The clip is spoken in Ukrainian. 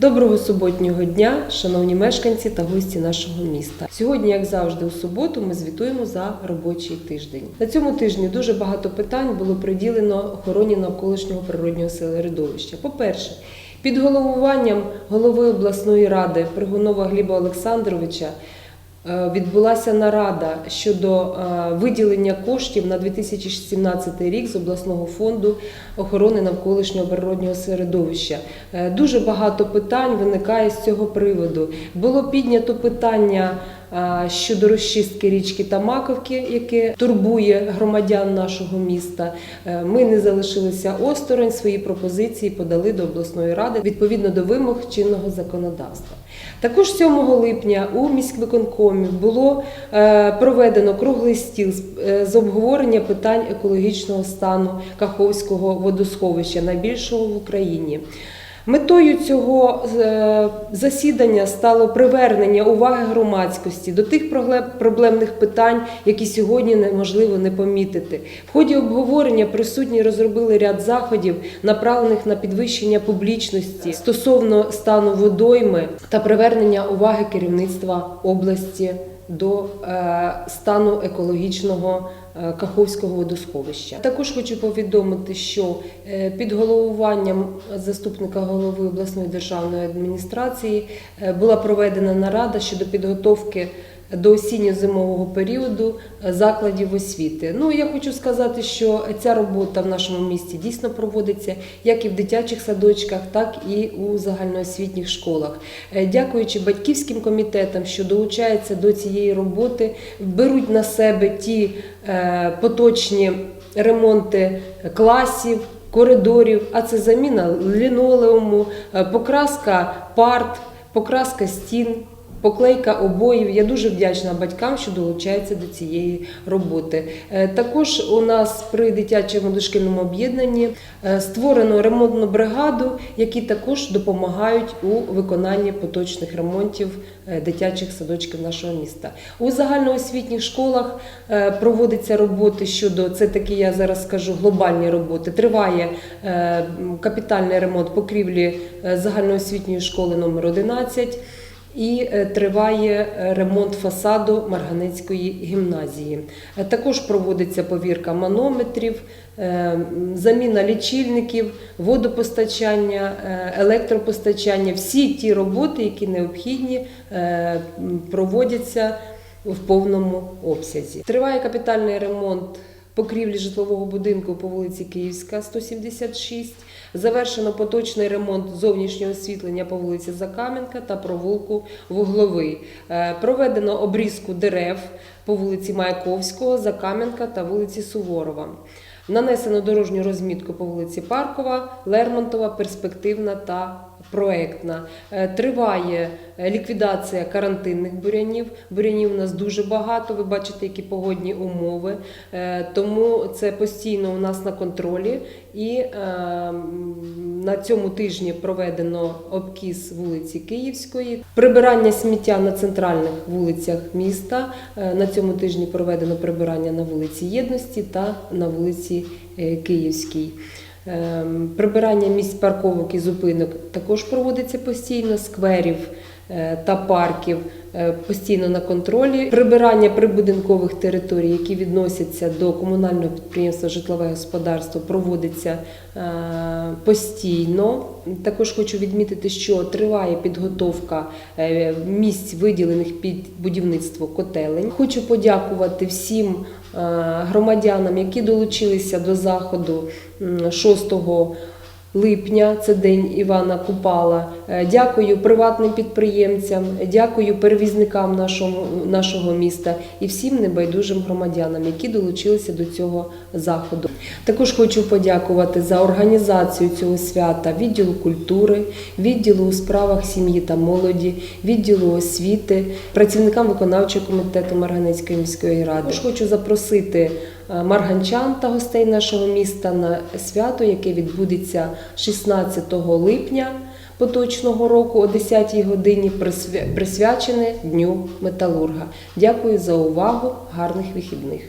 Доброго суботнього дня, шановні мешканці та гості нашого міста. Сьогодні, як завжди, у суботу, ми звітуємо за робочий тиждень. На цьому тижні дуже багато питань було приділено охороні навколишнього природнього середовища. По-перше, під головуванням голови обласної ради Пригунова Гліба Олександровича відбулася нарада щодо е, виділення коштів на 2017 рік з обласного фонду охорони навколишнього природнього середовища. Е, Дуже багато питань виникає з цього приводу. Було піднято питання е, щодо розчистки річки Тамаковки, яке турбує громадян нашого міста. Е, Ми не залишилися осторонь, свої пропозиції подали до обласної ради відповідно до вимог чинного законодавства. Також 7 липня у міськвиконкомі було е, проведено круглий стіл е, з обговорення питань екологічного стану Каховського водосховища, найбільшого в Україні. Метою цього е, засідання стало привернення уваги громадськості до тих проблемних питань, які сьогодні неможливо не помітити. В ході обговорення присутні розробили ряд заходів, направлених на підвищення публічності стосовно стану водойми та привернення уваги керівництва області до е, стану екологічного Каховського водосховища. Також хочу повідомити, що е, під головуванням заступника голови обласної державної адміністрації е, була проведена нарада щодо підготовки до осінньо-зимового періоду е, закладів освіти. Ну я хочу сказати, що ця робота в нашому місті дійсно проводиться як і в дитячих садочках, так і у загальноосвітніх школах. Е, Дякуючи батьківським комітетам, що долучаються до цієї роботи, беруть на себе ті е, поточні ремонти класів. Коридорів, а це заміна лінолеуму, покраска парт, покраска стін, Поклейка обоїв. Я дуже вдячна батькам, що долучаються до цієї роботи. Е, Також у нас при дитячому дошкільному об'єднанні е, створено ремонтну бригаду, які також допомагають у виконанні поточних ремонтів е, дитячих садочків нашого міста. У загальноосвітніх школах проводиться роботи щодо це такі, я зараз скажу, глобальні роботи. Триває капітальний ремонт покрівлі загальноосвітньої школи номер 11 і е, триває е, ремонт фасаду Марганецької гімназії. Е, Також проводиться повірка манометрів, заміна лічильників, водопостачання, електропостачання. Всі ті роботи, які необхідні, проводяться в повному обсязі. Триває капітальний ремонт покрівлі житлового будинку по вулиці Київська, 176. Завершено поточний ремонт зовнішнього освітлення по вулиці Закам'янка та провулку Вугловий. Е, Проведено обрізку дерев по вулиці Маяковського, Закам'янка та вулиці Суворова. Нанесено дорожню розмітку по вулиці Паркова, Лермонтова, перспективна та проектна. Е, Триває е, ліквідація карантинних бурянів. Бурянів у нас дуже багато. Ви бачите, які погодні умови. Е, Тому це постійно у нас на контролі. І на цьому тижні проведено обкіз вулиці Київської, прибирання сміття на центральних вулицях міста. На цьому тижні проведено прибирання на вулиці Єдності та на вулиці Київській. Ем, Прибирання місць парковок і зупинок також проводиться постійно, скверів е, та парків постійно на контролі. Прибирання прибудинкових територій, які відносяться до комунального підприємства Житлове господарство, проводиться е, постійно. Також хочу відмітити, що триває підготовка е, місць, виділених під будівництво котелень. Хочу подякувати всім е, громадянам, які долучилися до заходу м, 6 липня, це день Івана Купала. Е, Дякую приватним підприємцям, дякую перевізникам нашого, нашого міста і всім небайдужим громадянам, які долучилися до цього заходу. Також хочу подякувати за організацію цього свята відділу культури, відділу у справах сім'ї та молоді, відділу освіти, працівникам виконавчого комітету Марганецької міської ради. Також хочу запросити марганчан та гостей нашого міста на свято, яке відбудеться 16 липня поточного року о 10-й годині, присвя- присвячене Дню металурга. Дякую за увагу, гарних вихідних.